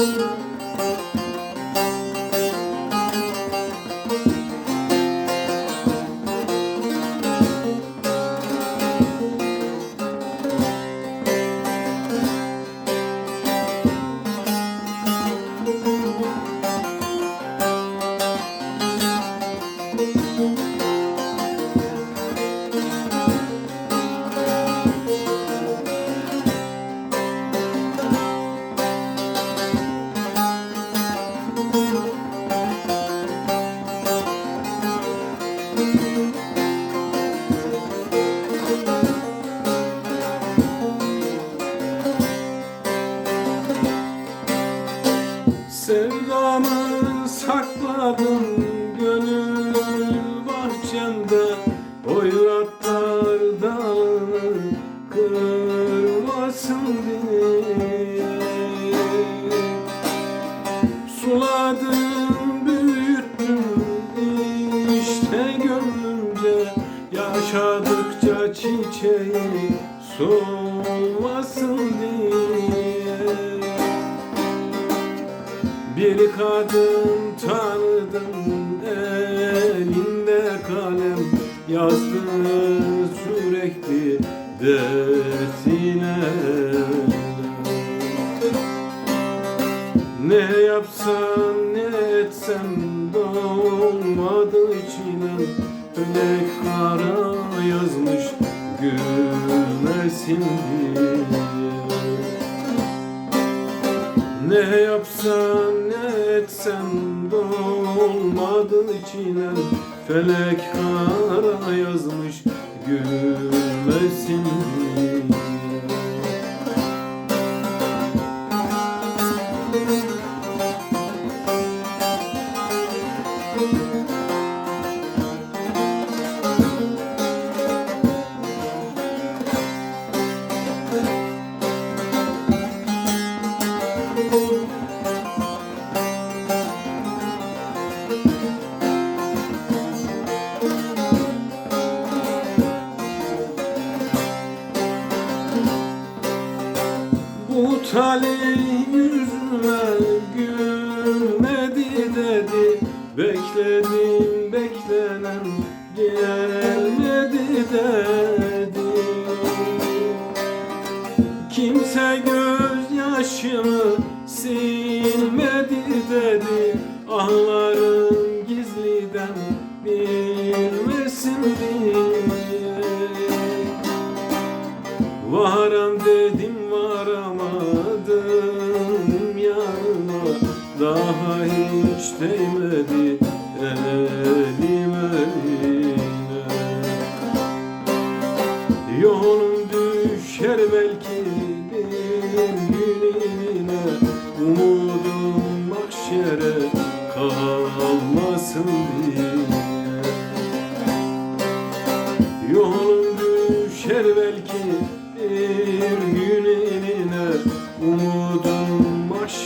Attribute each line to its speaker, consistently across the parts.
Speaker 1: Müzik Sevdamı sakladım gönül bahçemde Oyratlar dalını kırmasın diye. Suladım büyüttüm işte gönlümce Yaşadıkça çiçeği solmasın kadın tanıdım elinde kalem. Yazdı sürekli dertine Ne yapsam ne etsem dolmadı içine Felek kara yazmış gülmesin diye. Ne yapsam ne etsem dolmadı içine. Felek kara yazmış gülmesin diye Bu talih yüzüme gülmedi dedi. Bekledim beklenen gelmedi dedi. Kimse gözyaşımı Varam dedim varamadım yanına Daha hiç değmedi elim eline. Yolum düşer belki bir gününe. Umudum mahşere kalmasın diye. Yolum düşer belki bir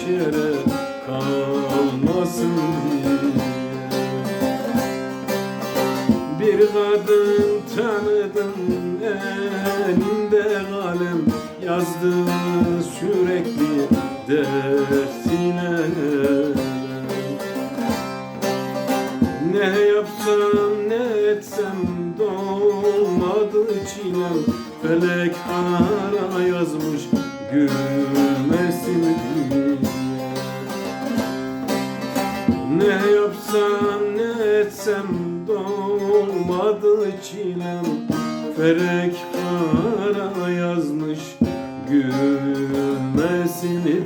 Speaker 1: mahşere kalmasın diye. Bir kadın tanıdım elinde kalem Yazdı sürekli dertine ne yapsam ne etsem dolmadı çilem. Felek kara yazmış gülmesin. Diye Ne yapsam ne etsem dolmadı çilem. Felek kara yazmış gülmesin. diye